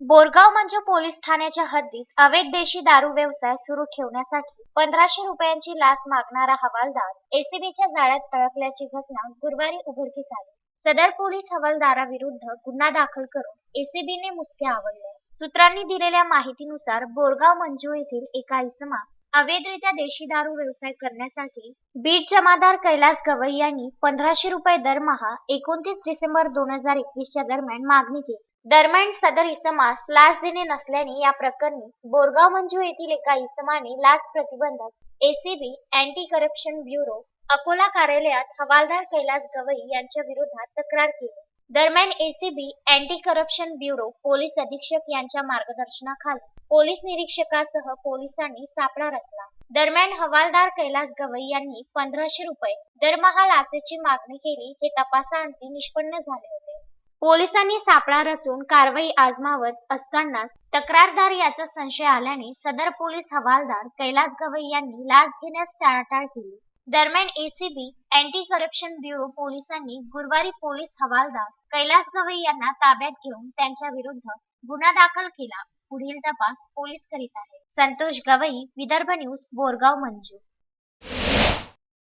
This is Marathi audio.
बोरगाव म्हणजे पोलीस ठाण्याच्या हद्दीत अवैध देशी दारू व्यवसाय सुरू ठेवण्यासाठी पंधराशे रुपयांची लाच मागणारा हवालदार एसीबीच्या जाळ्यात अडकल्याची घटना गुरुवारी उघडकीस आली. सदर पोलीस हवालदाराविरुद्ध गुन्हा दाखल करून एसीबीने मुसके आवडले सूत्रांनी दिलेल्या माहितीनुसार बोरगाव मंजू येथील एका इसमा अवैधरित्या देशी दारू व्यवसाय करण्यासाठी बीट जमादार कैलास गवई यांनी पंधराशे रुपये दरमहा एकोणतीस डिसेंबर दोन हजार एकवीसच्या दरम्यान मागणी केली. दरम्यान सदर इसमास लाच देणे नसल्याने या प्रकरणी बोरगाव मंजू येथील एका इसमाने लाच प्रतिबंधक ACB anti corruption bureau Akola कार्यालयात हवालदार कैलास गवई यांच्या विरोधात तक्रार केली. दरम्यान ACB anti corruption bureau police अधीक्षक यांच्या मार्गदर्शनाखाली पोलीस निरीक्षकासह पोलिसांनी सापळा रचला. दरम्यान हवालदार कैलास गवई यांनी पंधराशे रुपये दरमहा लाचेची मागणी केली हे तपासाअंती निष्पन्न झाले होते. पोलिसांनी सापळा रचून कारवाई आजमावत असतानाच तक्रारदार याचा संशय आल्याने सदर पोलीस हवालदार कैलास गवई यांनी लाच घेण्यास टाळाटाळ केली. दरम्यान एसीबी अँटी करप्शन ब्युरो पोलिसांनी गुरुवारी पोलीस हवालदार कैलास गवई यांना ताब्यात घेऊन त्यांच्या विरुद्ध गुन्हा दाखल केला. पुढील तपास पोलीस करीत आहेत. संतोष गवई विदर्भ न्यूज बोरगाव मंजू